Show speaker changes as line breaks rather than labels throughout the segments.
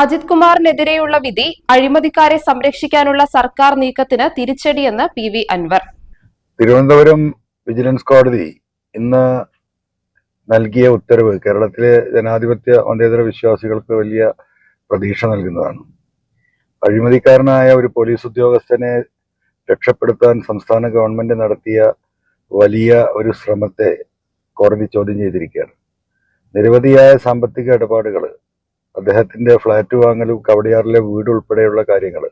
അജിത് കുമാറിനെതിരെയുള്ള വിധി അഴിമതിക്കാരെ സംരക്ഷിക്കാനുള്ള സർക്കാർ നീക്കത്തിന് തിരിച്ചടിയെന്ന് P V Anvar.
Thiruvananthapuram vigilance കോടതി ഇന്ന് നൽകിയ ഉത്തരവ് കേരളത്തിലെ ജനാധിപത്യ മതേതര വിശ്വാസികൾക്ക് വലിയ പ്രതീക്ഷ നൽകുന്നതാണ്. അഴിമതിക്കാരനായ ഒരു പോലീസ് ഉദ്യോഗസ്ഥനെ രക്ഷപ്പെടുത്താൻ സംസ്ഥാന ഗവൺമെന്റ് നടത്തിയ വലിയ ഒരു ശ്രമത്തെ കോടതി ചോദ്യം ചെയ്തിരിക്കുകയാണ്. നിരവധിയായ സാമ്പത്തിക ഇടപാടുകൾ അദ്ദേഹത്തിന്റെ ഫ്ളാറ്റ് വാങ്ങലും കവടിയാറിലെ വീട് ഉൾപ്പെടെയുള്ള കാര്യങ്ങൾ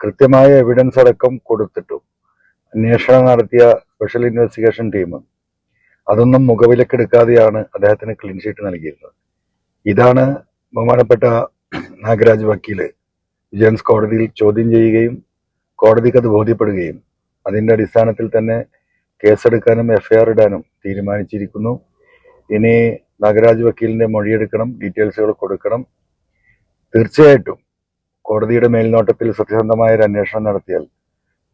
കൃത്യമായ എവിഡൻസ് അടക്കം കൊടുത്തിട്ടും അന്വേഷണം നടത്തിയ സ്പെഷ്യൽ ഇൻവെസ്റ്റിഗേഷൻ ടീം അതൊന്നും മുഖവിലക്കെടുക്കാതെയാണ് അദ്ദേഹത്തിന് ക്ലീൻ ഷീറ്റ് നൽകിയിരുന്നത്. ഇതാണ് ബഹുമാനപ്പെട്ട നാഗരാജ് വക്കീൽ വിജിലൻസ് കോടതിയിൽ ചോദ്യം ചെയ്യുകയും കോടതിക്ക് അത് ബോധ്യപ്പെടുകയും അതിന്റെ അടിസ്ഥാനത്തിൽ തന്നെ കേസെടുക്കാനും എഫ്ഐആർ ഇടാനും തീരുമാനിച്ചിരിക്കുന്നു. ഇനി നാഗരാജ് വക്കീലിന്റെ മൊഴിയെടുക്കണം ഡീറ്റെയിൽസുകൾ കൊടുക്കണം. തീർച്ചയായിട്ടും കോടതിയുടെ മേൽനോട്ടത്തിൽ സത്യസന്ധമായ ഒരു അന്വേഷണം നടത്തിയാൽ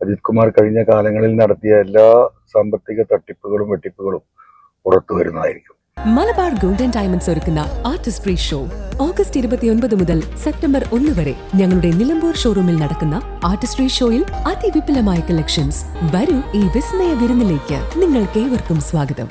അജിത് കുമാർ കഴിഞ്ഞ കാലങ്ങളിൽ നടത്തിയ എല്ലാ സാമ്പത്തിക തട്ടിപ്പുകളും വെട്ടിപ്പുകളും പുറത്തു വരുന്നതായിരിക്കും.
മലബാർ ഗോൾഡൻ ഡയമണ്ട്സ് ഒരുക്കുന്ന ആർട്ടിസ്റ്റ് ഫ്രീ ഷോ ഓഗസ്റ്റ് ഇരുപത്തിയൊൻപത് മുതൽ സെപ്റ്റംബർ ഒന്ന് വരെ ഞങ്ങളുടെ നിലമ്പൂർ ഷോറൂമിൽ നടക്കുന്ന ആർട്ടിസ്റ്റ് ഫ്രീ ഷോയിൽ അതിവിപുലമായ കളക്ഷൻസ്. വരൂ ഈ വിസ്മയ വിരുന്നിലേക്ക്. നിങ്ങൾക്ക് ഏവർക്കും സ്വാഗതം.